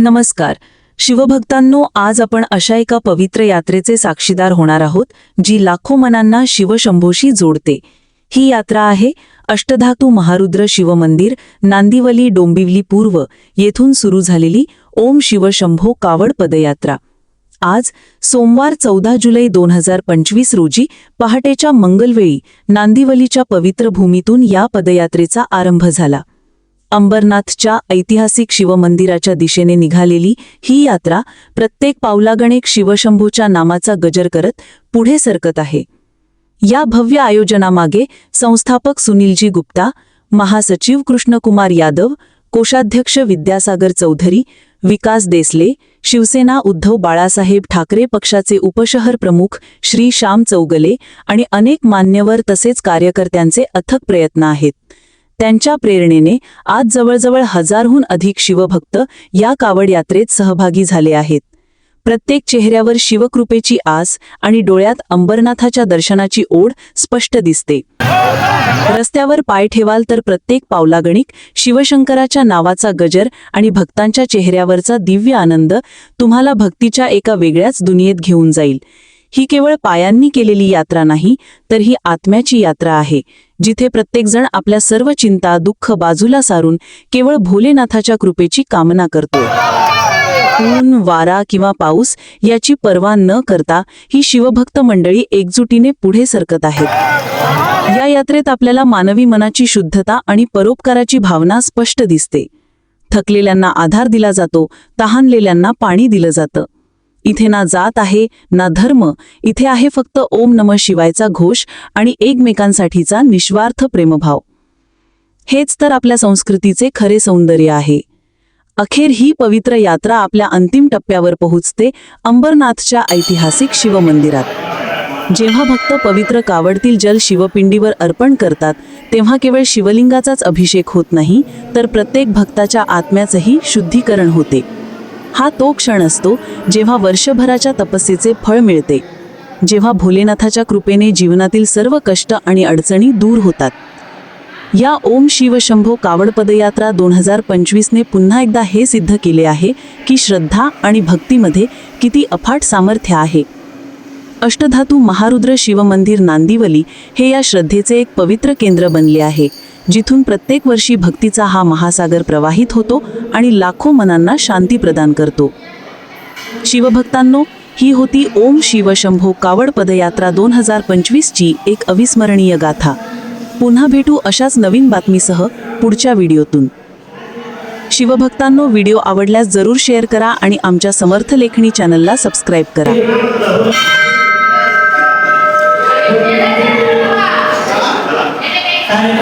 नमस्कार. शिवभक्तांनो आज आपण अशा एका पवित्र यात्रेचे साक्षीदार होणार आहोत जी लाखो मनांना शिवशंभोशी जोडते. ही यात्रा आहे अष्टधातू महारुद्र शिवमंदिर नांदिवली डोंबिवली पूर्व येथून सुरू झालेली ओम शिवशंभो कावड पदयात्रा. आज सोमवार चौदा जुलै दोन हजार पंचवीस रोजी पहाटेच्या मंगलवेळी नांदिवलीच्या पवित्र भूमीतून या पदयात्रेचा आरंभ झाला. अंबरनाथच्या ऐतिहासिक शिवमंदिराच्या दिशेने निघालेली ही यात्रा प्रत्येक पावलागणेक शिवशंभूच्या नामाचा गजर करत पुढे सरकत आहे. या भव्य आयोजनामागे संस्थापक सुनीलजी गुप्ता महासचिव कृष्णकुमार यादव कोषाध्यक्ष विद्यासागर चौधरी विकास देसले शिवसेना उद्धव बाळासाहेब ठाकरे पक्षाचे उपशहर प्रमुख श्री श्याम चौगले आणि अनेक मान्यवर तसेच कार्यकर्त्यांचे अथक प्रयत्न आहेत. त्यांच्या प्रेरणेने आज जवळजवळ हजारहून अधिक शिवभक्त या कावड यात्रेत सहभागी झाले आहेत. प्रत्येक चेहऱ्यावर शिवकृपेची आस आणि डोळ्यात अंबरनाथाच्या दर्शनाची ओढ स्पष्ट दिसते. रस्त्यावर पाय ठेवाल तर प्रत्येक पावलागणिक शिवशंकराच्या नावाचा गजर आणि भक्तांच्या चेहऱ्यावरचा दिव्य आनंद तुम्हाला भक्तीच्या एका वेगळ्याच दुनियेत घेऊन जाईल. ही केवळ पायांनी केलेली यात्रा नाही तर ही आत्म्याची यात्रा आहे. जिथे प्रत्येकजण आपल्या सर्व चिंता दुःख बाजूला सारून केवळ भोलेनाथाच्या कृपेची कामना करतो. ऊन वारा किंवा पाऊस याची पर्वा न करता ही शिवभक्त मंडळी एकजुटीने पुढे सरकत आहेत. या यात्रेत आपल्याला मानवी मनाची शुद्धता आणि परोपकाराची भावना स्पष्ट दिसते. थकलेल्यांना आधार दिला जातो तहानलेल्यांना पाणी दिलं जातं. इथे ना जात आहे ना धर्म. इथे आहे फक्त ओम नम शिवायचा घोष आणि एकमेकांसाठीचा निस्वार्थ प्रेमभाव. हेच तर आपल्या संस्कृतीचे खरे सौंदर्य आहे. अखेर ही पवित्र यात्रा आपल्या अंतिम टप्प्यावर पोहोचते अंबरनाथच्या ऐतिहासिक शिवमंदिरात. जेव्हा भक्त पवित्र कावडतील जल शिवपिंडीवर अर्पण करतात तेव्हा केवळ शिवलिंगाचाच अभिषेक होत नाही तर प्रत्येक भक्ताच्या आत्म्याचंही शुद्धीकरण होते. हा तो क्षण असतो जेव्हा वर्षभराच्या तपस्येचे फळ मिळते. जेव्हा भोलेनाथाच्या कृपेने जीवनातील सर्व कष्ट आणि अडचणी दूर होतात. या ओम शिवशंभो कावड पदयात्रा दोन हजार पंचवीसने पुन्हा एकदा हे सिद्ध केले आहे की श्रद्धा आणि भक्तीमध्ये किती अफाट सामर्थ्य आहे. अष्टधातू महारुद्र शिवमंदिर नांदिवली हे या श्रद्धेचे एक पवित्र केंद्र बनले आहे. जिथून प्रत्येक वर्षी भक्तीचा हा महासागर प्रवाहित होतो आणि लाखो मनांना शांती प्रदान करतो. शिवभक्तांनो ही होती ओम शिवशंभो कावड पदयात्रा दोन हजार पंचवीसची एक अविस्मरणीय गाथा. पुन्हा भेटू अशाच नवीन बातमीसह पुढच्या व्हिडिओतून. शिवभक्तांनो व्हिडिओ आवडल्यास जरूर शेअर करा आणि आमच्या समर्थ लेखणी चॅनलला सबस्क्राईब करा. Kami